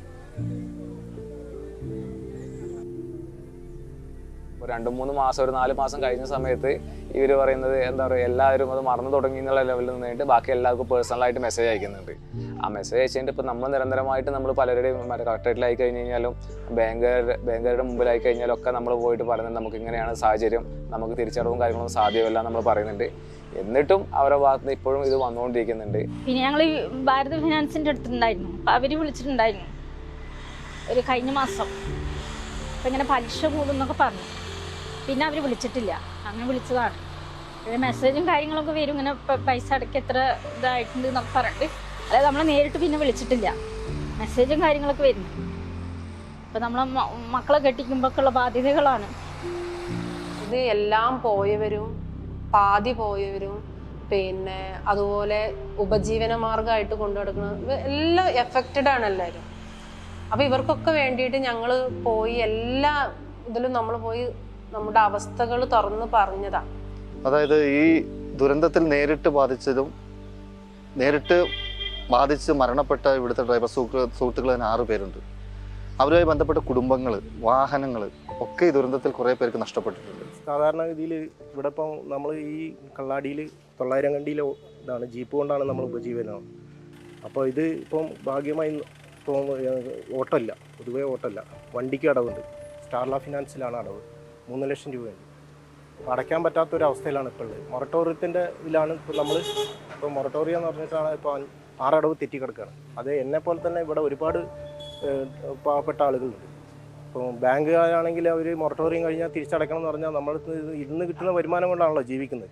ഒരു രണ്ട് മൂന്ന് മാസം ഒരു നാല് മാസം കഴിഞ്ഞ സമയത്ത് ഇവർ പറയുന്നത് എന്താ പറയുക എല്ലാവരും അത് മറന്നു തുടങ്ങി എന്നുള്ള ലെവലിൽ നിന്നിട്ട് ബാക്കി എല്ലാവർക്കും പേഴ്സണലായിട്ട് മെസ്സേജ് അയക്കുന്നുണ്ട്. ആ മെസ്സേജ് അയച്ചതിന്റെ ഇപ്പം നമ്മൾ നിരന്തരമായിട്ട് നമ്മൾ പലരുടെയും മറ്റേ കളക്ടറേറ്റിലായി കഴിഞ്ഞ് കഴിഞ്ഞാലും ബാങ്കുകാരുടെ ബാങ്കുകാരുടെ മുമ്പിലായി കഴിഞ്ഞാലും ഒക്കെ നമ്മൾ പോയിട്ട് പറയുന്നത് നമുക്ക് ഇങ്ങനെയാണ് സാഹചര്യം നമുക്ക് തിരിച്ചടവും കാര്യങ്ങളൊന്നും സാധ്യമല്ല നമ്മൾ പറയുന്നുണ്ട്. എന്നിട്ടും അവരുടെ ഭാഗത്ത് ഇപ്പോഴും ഇത് വന്നുകൊണ്ടിരിക്കുന്നുണ്ട്. പിന്നെ ഞങ്ങൾ ഭാരത് ഫിനാൻസിന്റെ അടുത്തുണ്ടായിരുന്നു. അവർ അവർ വിളിച്ചിട്ടുണ്ടായിരുന്നു. ഒരു കഴിഞ്ഞ മാസം. അപ്പം ഇങ്ങനെ പലിശ കൂടുന്നൊക്കെ പറഞ്ഞു. പിന്നെ അവർ വിളിച്ചിട്ടില്ല. അങ്ങനെ വിളിച്ചതാണ്. മെസ്സേജും കാര്യങ്ങളൊക്കെ വരും. ഇങ്ങനെ പൈസ അടക്കി എത്ര ഇതായിട്ടുണ്ട് എന്നൊക്കെ പറഞ്ഞിട്ട് അതായത് നമ്മളെ നേരിട്ട് പിന്നെ വിളിച്ചിട്ടില്ല. മെസ്സേജും കാര്യങ്ങളൊക്കെ വരുന്നു. അപ്പൊ നമ്മളെ മക്കളെ കെട്ടിക്കുമ്പോഴൊക്കെയുള്ള ബാധ്യതകളാണ്. ഇത് എല്ലാം പോയവരും പാതി പോയവരും പിന്നെ അതുപോലെ ഉപജീവന മാർഗമായിട്ട് കൊണ്ടു നടക്കുന്ന എല്ലാം എഫക്റ്റഡ് ആണ് എല്ലാവരും. അപ്പൊ ഇവർക്കൊക്കെ വേണ്ടിയിട്ട് ഞങ്ങൾ പോയി എല്ലാ ഇതിലും നമ്മൾ പോയി നമ്മുടെ അവസ്ഥകൾ തുറന്ന് പറഞ്ഞതാ. അതായത് ഈ ദുരന്തത്തിൽ നേരിട്ട് ബാധിച്ചതും നേരിട്ട് ബാധിച്ച് മരണപ്പെട്ട ഇവിടുത്തെ ഡ്രൈവർ സുഹൃത്ത് സുഹൃത്തുക്കൾ തന്നെ ആറ് പേരുണ്ട്. അവരുമായി ബന്ധപ്പെട്ട കുടുംബങ്ങൾ വാഹനങ്ങൾ ഒക്കെ ഈ ദുരന്തത്തിൽ കുറേ പേർക്ക് നഷ്ടപ്പെട്ടിട്ടുണ്ട്. സാധാരണഗതിയിൽ ഇവിടെ ഇപ്പം നമ്മൾ ഈ കള്ളാടിയിൽ തൊള്ളായിരം കണ്ടിയിലെ ഇതാണ് ജീപ്പ് കൊണ്ടാണ് നമ്മൾ ഉപജീവനം. അപ്പോൾ ഇത് ഇപ്പം ഭാഗ്യമായി ഓട്ടമില്ല പൊതുവേ ഓട്ടമല്ല. വണ്ടിക്ക് അടവുണ്ട്. സ്റ്റാർല ഫിനാൻസിലാണ് അടവ്. മൂന്ന് ലക്ഷം രൂപയുണ്ട് അടയ്ക്കാൻ പറ്റാത്തൊരവസ്ഥയിലാണ് ഇപ്പോൾ ഉള്ളത്. മൊറട്ടോറിയത്തിന്റെ ഇതിലാണ് ഇപ്പോൾ നമ്മൾ ഇപ്പോൾ മൊറട്ടോറിയം എന്ന് പറഞ്ഞിട്ടാണ് ഇപ്പോൾ ആറടവ് തെറ്റിക്കിടക്കുകയാണ് അത് എന്നെ പോലെ തന്നെ ഇവിടെ ഒരുപാട് പാവപ്പെട്ട ആളുകളുണ്ട്. ഇപ്പോൾ ബാങ്കുകാരാണെങ്കിൽ അവർ മൊറട്ടോറിയം കഴിഞ്ഞാൽ തിരിച്ചടക്കണം എന്ന് പറഞ്ഞാൽ നമ്മൾ ഇന്ന് കിട്ടുന്ന വരുമാനം കൊണ്ടാണല്ലോ ജീവിക്കുന്നത്.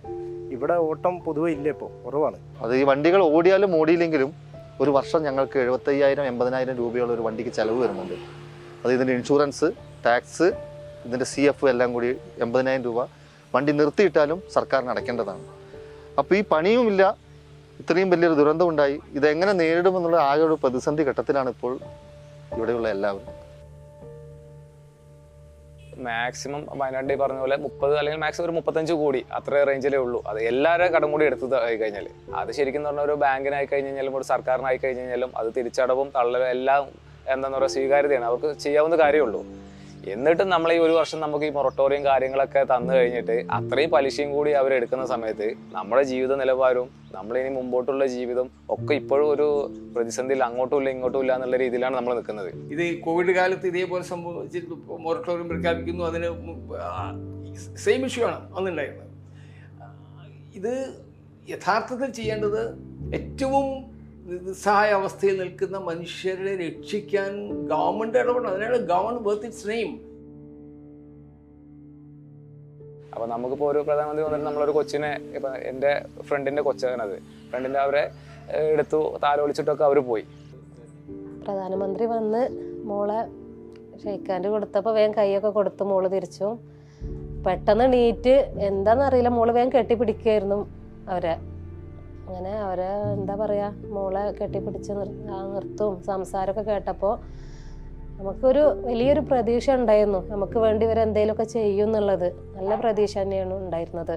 ഇവിടെ ഓട്ടം പൊതുവെ ഇല്ല ഇപ്പോൾ കുറവാണ്. അത് ഈ വണ്ടികൾ ഓടിയാലും ഓടിയില്ലെങ്കിലും ഒരു വർഷം ഞങ്ങൾക്ക് എഴുപത്തയ്യായിരം എൺപതിനായിരം രൂപയുള്ള ഒരു വണ്ടിക്ക് ചിലവ് വരുന്നുണ്ട്. അത് ഇതിന്റെ ഇൻഷുറൻസ് ടാക്സ് ഇതിന്റെ സി എഫ് എല്ലാം കൂടി എൺപതിനായിരം രൂപ വണ്ടി നിർത്തിയിട്ടാലും സർക്കാരിന് അടയ്ക്കേണ്ടതാണ്. അപ്പോൾ ഈ പണിയുമില്ല ഇത്രയും വലിയൊരു ദുരന്തം ഉണ്ടായി ഇതെങ്ങനെ നേരിടുമെന്നുള്ള ആകെ ഒരു പ്രതിസന്ധി ഘട്ടത്തിലാണ് ഇപ്പോൾ ഇവിടെയുള്ള എല്ലാവരും. മാക്സിമം വയനാട്ടിൽ പറഞ്ഞ പോലെ മുപ്പത് അല്ലെങ്കിൽ മാക്സിമം ഒരു മുപ്പത്തഞ്ച് കോടി അത്ര റേഞ്ചിലേ ഉള്ളൂ. അത് എല്ലാവരും കടം കൂടി എടുത്തു ആയി കഴിഞ്ഞാൽ അത് ശരിക്കും പറഞ്ഞാൽ ഒരു ബാങ്കിനായി കഴിഞ്ഞ് കഴിഞ്ഞാലും ഒരു സർക്കാരിനായി കഴിഞ്ഞ് കഴിഞ്ഞാലും അത് തിരിച്ചടവും തള്ളലും എല്ലാം എന്താണെന്ന് പറയുക സ്വീകാര്യതയാണ്. അവർക്ക് ചെയ്യാവുന്ന കാര്യമുള്ളൂ എന്നിട്ടും നമ്മൾ ഈ ഒരു വർഷം നമുക്ക് ഈ മൊറട്ടോറിയം കാര്യങ്ങളൊക്കെ തന്നു കഴിഞ്ഞിട്ട് അത്രയും പലിശയും കൂടി അവർ എടുക്കുന്ന സമയത്ത് നമ്മുടെ ജീവിത നിലവാരവും നമ്മളിനി മുമ്പോട്ടുള്ള ജീവിതം ഒക്കെ ഇപ്പോഴും ഒരു പ്രതിസന്ധിയിൽ അങ്ങോട്ടും ഇല്ല ഇങ്ങോട്ടും ഇല്ല എന്നുള്ള രീതിയിലാണ് നമ്മൾ നിൽക്കുന്നത്. ഇത് കോവിഡ് കാലത്ത് ഇതേപോലെ സംഭവിച്ചിട്ട് മൊറട്ടോറിയം പ്രഖ്യാപിക്കുന്നു അതിന് സെയിം ഇഷ്യൂ ആണ് അന്നുണ്ടായിരുന്നത്. ഇത് യഥാർത്ഥത്തിൽ ചെയ്യേണ്ടത് ഏറ്റവും നിസ്സഹായ അവസ്ഥയിൽ നിൽക്കുന്ന മനുഷ്യരെ രക്ഷിക്കാൻ ഗവൺമെന്റ് ഇടപെടണം. അതിനാണ് ഗവൺമെന്റ് വർത്ത് ഇറ്റ്സ് നെയിം അപ്പൊ നമുക്കിപ്പോ ഒരു പ്രധാനമന്ത്രി വന്നിട്ട് നമ്മളൊരു കൊച്ചിനെ ഇപ്പൊ എന്റെ ഫ്രണ്ടിന്റെ കൊച്ചാണത് ഫ്രണ്ടിന്റെ അവരെ എടുത്തു താലോളിച്ചിട്ടൊക്കെ അവർ പോയി. പ്രധാനമന്ത്രി വന്ന് മോളെ ഷെയ്ക്കാന്റെ കൊടുത്തപ്പോൾ വേഗം കൈയൊക്കെ കൊടുത്തു മോൾ തിരിച്ചു. പെട്ടെന്ന് നീറ്റ് എന്താണെന്നറിയില്ല മോൾ വേഗം കെട്ടിപ്പിടിക്കുകയായിരുന്നു അവരെ. അങ്ങനെ അവരെ എന്താ പറയുക മോളെ കെട്ടിപ്പിടിച്ച് നിർ നിർത്തും. സംസാരമൊക്കെ കേട്ടപ്പോൾ നമുക്കൊരു വലിയൊരു പ്രതീക്ഷ ഉണ്ടായിരുന്നു. നമുക്ക് വേണ്ടി ഇവർ എന്തെങ്കിലുമൊക്കെ ചെയ്യും എന്നുള്ളത്. നല്ല പ്രതീക്ഷ തന്നെയാണ് ഉണ്ടായിരുന്നത്.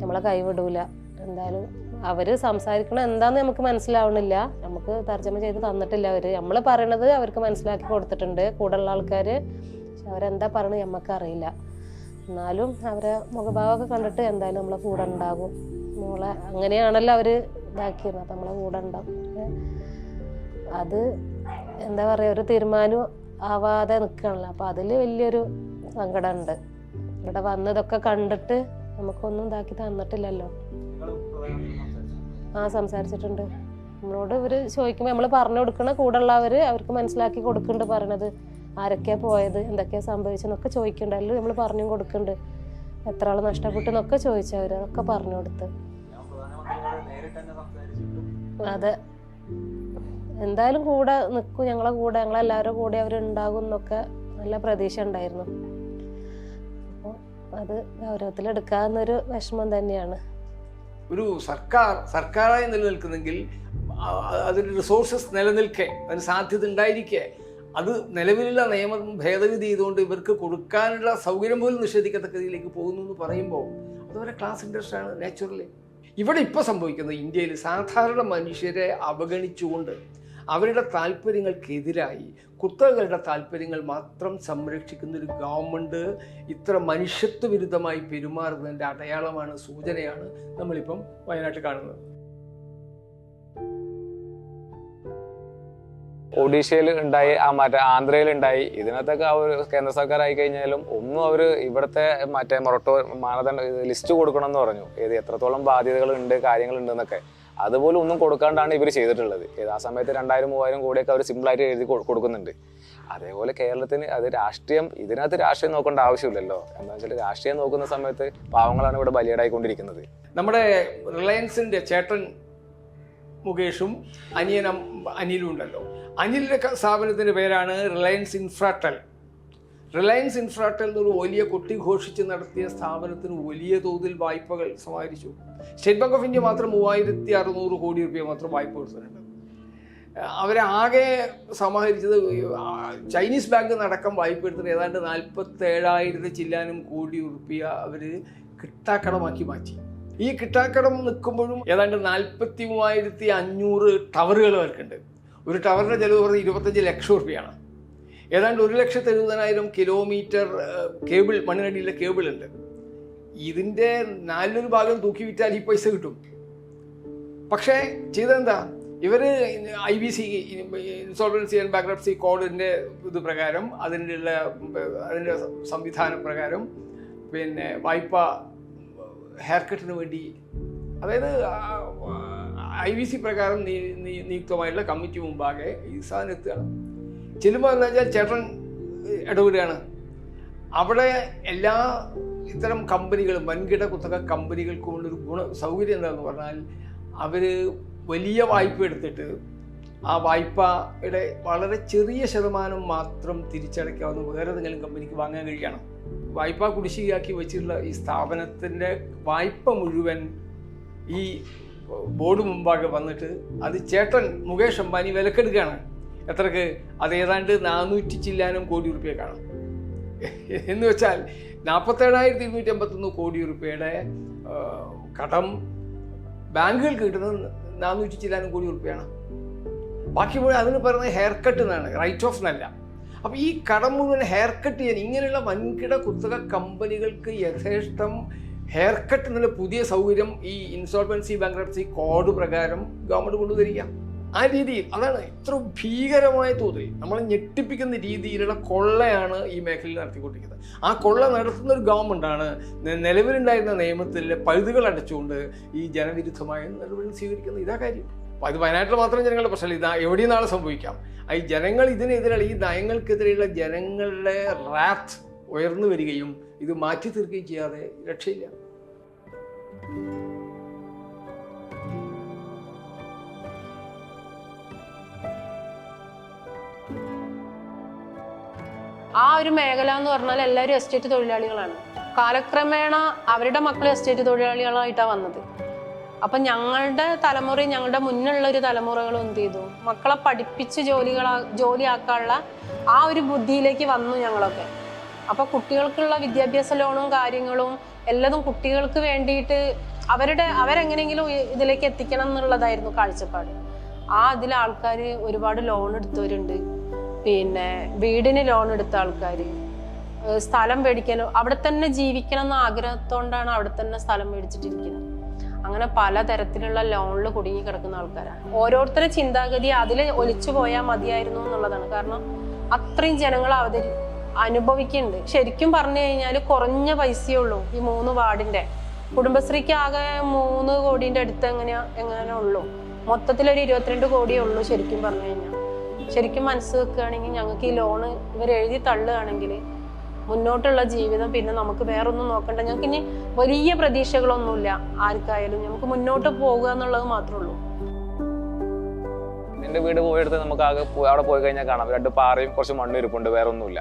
നമ്മളെ കൈവിടൂല. എന്തായാലും അവർ സംസാരിക്കണ എന്താന്ന് നമുക്ക് മനസ്സിലാവണില്ല. നമുക്ക് തർജമ ചെയ്ത് തന്നിട്ടില്ല അവർ. നമ്മൾ പറയണത് അവർക്ക് മനസ്സിലാക്കി കൊടുത്തിട്ടുണ്ട്. കൂടെയുള്ള ആൾക്കാര് പക്ഷെ അവരെന്താ പറയണത് നമുക്കറിയില്ല എന്നാലും അവരെ മുഖഭാവമൊക്കെ കണ്ടിട്ട് എന്തായാലും നമ്മളെ കൂടെ ഉണ്ടാകും മോളെ അങ്ങനെയാണല്ലോ അവർ ഇതാക്കിയിരുന്നത് അപ്പം നമ്മളെ കൂടെ ഉണ്ടാവും. അത് എന്താ പറയുക ഒരു തീരുമാനം ആവാതെ നിൽക്കണല്ലോ അപ്പം അതിൽ വലിയൊരു സങ്കടമുണ്ട്. ഇവിടെ വന്നതൊക്കെ കണ്ടിട്ട് നമുക്കൊന്നും ഇതാക്കി തന്നിട്ടില്ലല്ലോ. ആ സംസാരിച്ചിട്ടുണ്ട്. നമ്മളോട് ഇവർ ചോദിക്കുമ്പോൾ നമ്മൾ പറഞ്ഞു കൊടുക്കണ കൂടെ ഉള്ളവർ അവർക്ക് മനസ്സിലാക്കി കൊടുക്കുന്നുണ്ട് പറയണത്. ആരൊക്കെയാണ് പോയത് എന്തൊക്കെയാണ് സംഭവിച്ചെന്നൊക്കെ ചോദിക്കുന്നുണ്ട്. അതിൽ നമ്മൾ പറഞ്ഞു കൊടുക്കുന്നുണ്ട്. എത്ര ആൾ നഷ്ടപ്പെട്ടു എന്നൊക്കെ ചോദിച്ചവർ അതൊക്കെ പറഞ്ഞു കൊടുത്ത്. അതെ. എന്തായാലും കൂടെ നിൽക്കും ഞങ്ങളെ കൂടെ ഞങ്ങളെല്ലാവരും കൂടെ അവരുണ്ടാകും എന്നൊക്കെ നല്ല പ്രതീക്ഷ ഉണ്ടായിരുന്നു. അപ്പോൾ അത് ഗൗരവത്തിൽ ഗൗരവത്തിലെടുക്കാവുന്നൊരു വിഷമം തന്നെയാണ്. ഒരു സർക്കാർ സർക്കാരായി നിലനിൽക്കുന്നെങ്കിൽ അതിന് റിസോഴ്സസ് നിലനിൽക്കെ അതിന് സാധ്യത ഉണ്ടായിരിക്കെ. അത് നിലവിലുള്ള നിയമം ഭേദഗതി ചെയ്തുകൊണ്ട് ഇവർക്ക് കൊടുക്കാനുള്ള സൗകര്യം പോലും നിഷേധിക്കത്തക്ക രീതിയിലേക്ക് പോകുന്നു എന്ന് പറയുമ്പോൾ അതവരെ ക്ലാസ് ഇൻട്രസ്റ്റ് ആണ് നാച്ചുറലി ഇവിടെ ഇപ്പോൾ സംഭവിക്കുന്നത് ഇന്ത്യയിൽ സാധാരണ മനുഷ്യരെ അവഗണിച്ചുകൊണ്ട് അവരുടെ താല്പര്യങ്ങൾക്കെതിരായി കുത്തകളുടെ താല്പര്യങ്ങൾ മാത്രം സംരക്ഷിക്കുന്ന ഒരു ഗവൺമെന്റ് ഇത്ര മനുഷ്യത്വ വിരുദ്ധമായി പെരുമാറുന്നതിന്റെ അടയാളമാണ് സൂചനയാണ് നമ്മളിപ്പം വയനാട്ടിൽ കാണുന്നത്. ഒഡീഷയിൽ ഉണ്ടായി ആ മറ്റേ ആന്ധ്രയിൽ ഉണ്ടായി. ഇതിനകത്തൊക്കെ അവർ കേന്ദ്ര സർക്കാർ ആയി കഴിഞ്ഞാലും ഒന്നും അവർ ഇവിടുത്തെ മറ്റേ മൊറട്ടോ മാനദണ്ഡ ലിസ്റ്റ് കൊടുക്കണം എന്ന് പറഞ്ഞു. ഏത് എത്രത്തോളം ബാധ്യതകൾ ഉണ്ട് കാര്യങ്ങളുണ്ട് എന്നൊക്കെ. അതുപോലെ ഒന്നും കൊടുക്കാണ്ടാണ് ഇവർ ചെയ്തിട്ടുള്ളത്. ആ സമയത്ത് രണ്ടായിരം മൂവായിരം കോടിയൊക്കെ അവർ സിമ്പിളായിട്ട് എഴുതി കൊടുക്കുന്നുണ്ട്. അതേപോലെ കേരളത്തിന് അത് രാഷ്ട്രീയം ഇതിനകത്ത് രാഷ്ട്രീയം നോക്കേണ്ട ആവശ്യമില്ലല്ലോ. എന്താ വെച്ചാൽ രാഷ്ട്രീയം നോക്കുന്ന സമയത്ത് പാവങ്ങളാണ് ഇവിടെ ബലിയടായിക്കൊണ്ടിരിക്കുന്നത്. നമ്മുടെ റിലയൻസിന്റെ ചേട്ടൻ മുകേഷും അനിയൻ അം- അനിലും ഉണ്ടല്ലോ. അനിലിന്റെ സ്ഥാപനത്തിന്റെ പേരാണ് റിലയൻസ് ഇൻഫ്രാടെൽ. റിലയൻസ് ഇൻഫ്രാടെൽ എന്നൊരു വലിയ കൊട്ടി ഘോഷിച്ച് നടത്തിയ സ്ഥാപനത്തിന് വലിയ തോതിൽ വായ്പകൾ സമാഹരിച്ചു. സ്റ്റേറ്റ് ബാങ്ക് ഓഫ് ഇന്ത്യ മാത്രം മൂവായിരത്തി അറുന്നൂറ് കോടി രൂപ മാത്രം വായ്പ കൊടുത്തിട്ടുണ്ട്. അവരാകെ സമാഹരിച്ചത് ചൈനീസ് ബാങ്ക് നടക്കം വായ്പ എടുത്തിട്ട് ഏതാണ്ട് നാൽപ്പത്തേഴായിരത്തി ചില്ലാനും കോടി റുപ്യ അവർ കിട്ടാക്കടമാക്കി മാറ്റി. ഈ കിട്ടാക്കടം നിൽക്കുമ്പോഴും ഏതാണ്ട് നാൽപ്പത്തി മൂവായിരത്തി അഞ്ഞൂറ് ടവറുകൾ അവർക്കുണ്ട്. ഒരു ടവറിന്റെ ചിലവ് പറഞ്ഞ് ഇരുപത്തഞ്ച് ലക്ഷം റുപ്യയാണ് ഏതാണ്ട് ഒരു ലക്ഷത്തി എഴുപതിനായിരം കിലോമീറ്റർ കേബിൾ മണ്ണിനടിയിലെ കേബിൾ ഉണ്ട്. ഇതിന്റെ നാലിലൊരു ഭാഗം തൂക്കി വിറ്റാൽ ഈ പൈസ കിട്ടും. പക്ഷേ ചെയ്തെന്താ? ഇവർ I B C insolvency and bankruptcy കോഡിന്റെ ഇത് പ്രകാരം അതിന്റെ ഉള്ള അതിന്റെ സംവിധാന പ്രകാരം പിന്നെ വായ്പ ഹെയർകട്ടിന് വേണ്ടി അതായത് ഐ വി സി പ്രകാരം നീ- നീ- നിയുക്തമായിട്ടുള്ള കമ്മിറ്റി മുമ്പാകെ ഈ സാധനം എത്തുകയാണ്. ചെല്ലുമ്പോൾ എന്ന് വെച്ചാൽ ചേട്ടൻ ഇടപെടുകയാണ്. അവിടെ എല്ലാ ഇത്തരം കമ്പനികളും വൻകിട കുത്തക കമ്പനികൾക്കുമുള്ളൊരു ഗുണ സൗകര്യം എന്താണെന്ന് പറഞ്ഞാൽ അവർ വലിയ വായ്പ എടുത്തിട്ട് ആ വായ്പയുടെ വളരെ ചെറിയ ശതമാനം മാത്രം തിരിച്ചടയ്ക്കാവുന്ന വേറെ ഏതെങ്കിലും കമ്പനിക്ക് വാങ്ങാൻ കഴിയണം വായ്പ കുടിശ്ശികയാക്കി വെച്ചിട്ടുള്ള ഈ സ്ഥാപനത്തിന്റെ വായ്പ മുഴുവൻ ഈ ബോർഡ് മുമ്പാകെ വന്നിട്ട് അത് ചേട്ടൻ മുകേഷ് അംബാനി വിലക്കെടുക്കുകയാണ്. എത്രക്ക്? അത് ഏതാണ്ട് നാനൂറ്റി ചില്ലാനും കോടി റുപ്യക്കാണ്. എന്ന് വെച്ചാൽ നാൽപ്പത്തേഴായിരത്തി ഇരുന്നൂറ്റി അമ്പത്തൊന്ന് കോടി റുപ്യയുടെ കടം ബാങ്കുകൾ കിട്ടുന്നത് നാനൂറ്റി ചില്ലാനും കോടി റുപ്യയാണ്. ബാക്കി അതിന് പറയുന്നത് ഹെയർ കട്ട് എന്നാണ് റൈറ്റ് ഓഫ് എന്നല്ല. അപ്പോൾ ഈ കടം മുഴുവൻ ഹെയർ കട്ട് ചെയ്യാൻ ഇങ്ങനെയുള്ള വൻകിട കുത്തക കമ്പനികൾക്ക് യഥേഷ്ടം ഹെയർ കട്ട് എന്നുള്ള പുതിയ സൗകര്യം ഈ ഇൻസോൾവൻസി ബാങ്ക്രപ്സി കോഡ് പ്രകാരം ഗവൺമെന്റ് കൊണ്ടുവരിക. ആ രീതിയിൽ അതാണ് ഇത്ര ഭീകരമായ തോതിൽ നമ്മളെ ഞെട്ടിപ്പിക്കുന്ന രീതിയിലുള്ള കൊള്ളയാണ് ഈ മേഖലയിൽ നടത്തിക്കൊണ്ടിരിക്കുന്നത്. ആ കൊള്ള നടത്തുന്ന ഒരു ഗവൺമെന്റാണ് നിലവിലുണ്ടായിരുന്ന നിയമത്തിലെ പഴുതുകൾ അടച്ചുകൊണ്ട് ഈ ജനവിരുദ്ധമായ നടപടികൾ സ്വീകരിക്കുന്നത്. ഇതാ കാര്യം. അപ്പോൾ അത് വയനാട്ടിൽ മാത്രം ജനങ്ങളുടെ പ്രശ്നമല്ല. ഇതാ എവിടെയും നാളെ സംഭവിക്കാം. ഈ ജനങ്ങൾ ഇതിനെതിരെ ഈ നയങ്ങൾക്കെതിരെയുള്ള ജനങ്ങളുടെ റാത്ത് ഉയർന്നു വരികയും ഇത് മാറ്റി തീർക്കുകയും ചെയ്യാതെ രക്ഷയില്ല. ആ ഒരു മേഖല എന്ന് പറഞ്ഞാൽ എല്ലാവരും എസ്റ്റേറ്റ് തൊഴിലാളികളാണ്. കാലക്രമേണ അവരുടെ മക്കൾ എസ്റ്റേറ്റ് തൊഴിലാളികളായിട്ടാണ് വന്നത്. അപ്പം ഞങ്ങളുടെ തലമുറയും ഞങ്ങളുടെ മുന്നുള്ള ഒരു തലമുറകളും എന്ത് ചെയ്തു? മക്കളെ പഠിപ്പിച്ച് ജോലികളാ ജോലിയാക്കാനുള്ള ആ ഒരു ബുദ്ധിയിലേക്ക് വന്നു ഞങ്ങളൊക്കെ. അപ്പൊ കുട്ടികൾക്കുള്ള വിദ്യാഭ്യാസ ലോണും കാര്യങ്ങളും എല്ലതും കുട്ടികൾക്ക് വേണ്ടിയിട്ട് അവരുടെ അവരെങ്ങനെയെങ്കിലും ഇ- ഇതിലേക്ക് എത്തിക്കണം എന്നുള്ളതായിരുന്നു കാഴ്ചപ്പാട്. ആ അതിൽ ആൾക്കാർ ഒരുപാട് ലോൺ എടുത്തവരുണ്ട്. പിന്നെ വീടിന് ലോൺ എടുത്ത ആൾക്കാർ സ്ഥലം മേടിക്കാനും അവിടെ തന്നെ ജീവിക്കണം എന്ന ആഗ്രഹത്തോണ്ടാണ് അവിടെ തന്നെ സ്ഥലം മേടിച്ചിട്ടിരിക്കുന്നത്. അങ്ങനെ പലതരത്തിലുള്ള ലോണിൽ കുടുങ്ങി കിടക്കുന്ന ആൾക്കാരാണ്. ഓരോരുത്തരുടെ ചിന്താഗതി അതിൽ ഒലിച്ചു പോയാൽ മതിയായിരുന്നു എന്നുള്ളതാണ്. കാരണം അത്രയും ജനങ്ങൾ അവതരി അനുഭവിക്കുന്നുണ്ട്. ശരിക്കും പറഞ്ഞു കഴിഞ്ഞാൽ കുറഞ്ഞ പൈസയേ ഉള്ളൂ ഈ മൂന്ന് വാർഡിന്റെ. കുടുംബശ്രീക്ക് ആകെ മൂന്ന് കോടിന്റെ അടുത്ത് എങ്ങനെയാ എങ്ങനെ ഉള്ളൂ. മൊത്തത്തിൽ ഒരു ഇരുപത്തിരണ്ട് കോടിയേ ഉള്ളൂ ശരിക്കും പറഞ്ഞു കഴിഞ്ഞാൽ ശരിക്കും മനസ്സ് വെക്കുകയാണെങ്കിൽ ഞങ്ങൾക്ക് ഈ ലോണ് ഇവർ എഴുതി തള്ളുകയാണെങ്കിൽ മുന്നോട്ടുള്ള ജീവിതം പിന്നെ നമുക്ക് വേറൊന്നും നോക്കണ്ട. ഞങ്ങൾക്ക് ഇനി വലിയ പ്രതീക്ഷകളൊന്നുമില്ല ആർക്കായാലും. നമുക്ക് മുന്നോട്ട് പോകുക എന്നുള്ളത് മാത്രമേ ഉള്ളൂ. എന്റെ വീട് പോയെടുത്ത് നമുക്ക് ആകെ അവിടെ പോയി കഴിഞ്ഞാൽ കാണാം. രണ്ട് പാറയും കുറച്ച് മണ്ണും ഇരിപ്പുണ്ട് വേറെ ഒന്നുമില്ല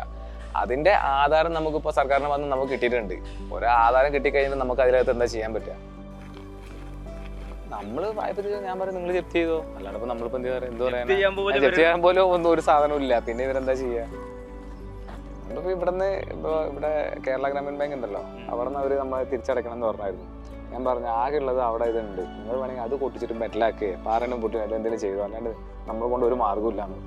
അതിന്റെ ആധാരം നമുക്കിപ്പോൾ സർക്കാരിന് വന്ന് നമുക്ക് കിട്ടിയിട്ടുണ്ട്. ഒരു ആധാരം കിട്ടിക്കഴിഞ്ഞാൽ നമുക്ക് അതിനകത്ത് എന്താ ചെയ്യാൻ പറ്റുക? നമ്മൾ വായ്പ ഞാൻ പറയും നിങ്ങൾ ജപ്തി ചെയ്തോ? അല്ലാണ്ട് ഇപ്പൊ നമ്മളിപ്പോ എന്താ പറയാ? എന്തോ പറയാ ചെയ്യാൻ പോലും ജപ്തി ചെയ്യാൻ പോലും ഒന്നും ഒരു സാധനവും ഇല്ല. പിന്നെ ഇവരെന്താ ചെയ്യാ? നമ്മളിപ്പോ ഇവിടുന്ന് ഇപ്പൊ ഇവിടെ കേരള ഗ്രാമീൺ ബാങ്ക് ഉണ്ടല്ലോ. അവിടെ നിന്ന് അവർ നമ്മളെ തിരിച്ചടക്കണം എന്ന് പറഞ്ഞായിരുന്നു. ഞാൻ പറഞ്ഞു ആകെ ഉള്ളത് അവിടെ ഇതുണ്ട്. നിങ്ങൾ വേണമെങ്കിൽ അത് പൊട്ടിച്ചിട്ട് മെറ്റലാക്കുക പാറനും പൊട്ടി എന്തെങ്കിലും ചെയ്തു. അല്ലാണ്ട് നമ്മൾ കൊണ്ട് ഒരു മാർഗവും ഇല്ലാന്ന്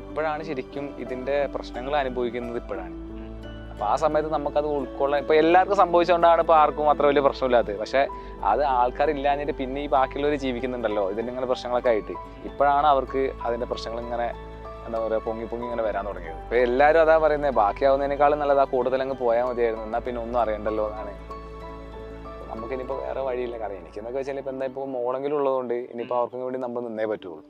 ഇപ്പോഴാണ് ശരിക്കും ഇതിന്റെ പ്രശ്നങ്ങൾ അനുഭവിക്കുന്നത് ഇപ്പോഴാണ്. അപ്പൊ ആ സമയത്ത് നമുക്കത് ഉൾക്കൊള്ളാൻ ഇപ്പൊ എല്ലാവർക്കും സംഭവിച്ചുകൊണ്ടാണ് ഇപ്പൊ ആർക്കും അത്ര വലിയ പ്രശ്നമില്ലാത്തത്. പക്ഷെ അത് ആൾക്കാരില്ലാഞ്ഞിട്ട് പിന്നെ ഈ ബാക്കിയുള്ളവർ ജീവിക്കുന്നുണ്ടല്ലോ. ഇതിന്റെ ഇങ്ങനെ പ്രശ്നങ്ങളൊക്കെ ആയിട്ട്. ഇപ്പോഴാണ് അവർക്ക് അതിന്റെ പ്രശ്നങ്ങൾ ഇങ്ങനെ എന്താ പറയുക പൊങ്ങി പൊങ്ങി ഇങ്ങനെ വരാൻ തുടങ്ങിയത്. ഇപ്പൊ എല്ലാവരും അതാ പറയുന്നത് ബാക്കിയാവുന്നതിനേക്കാളും നല്ലത് ആ കൂടുതൽ അങ്ങ് പോയാൽ മതിയായിരുന്നു. എന്നാൽ പിന്നെ ഒന്നും അറിയണ്ടല്ലോ എന്നാണ്. നമുക്കിനിയിപ്പോൾ വേറെ വഴിയില്ല. കാരണം എനിക്കെന്നൊക്കെ വെച്ചാൽ ഇപ്പൊ എന്താ ഇപ്പോൾ മോളെങ്കിലും ഉള്ളതുകൊണ്ട് ഇനിയിപ്പോൾ അവർക്കും വേണ്ടി നമ്മൾ നിന്നേ പറ്റുള്ളൂ.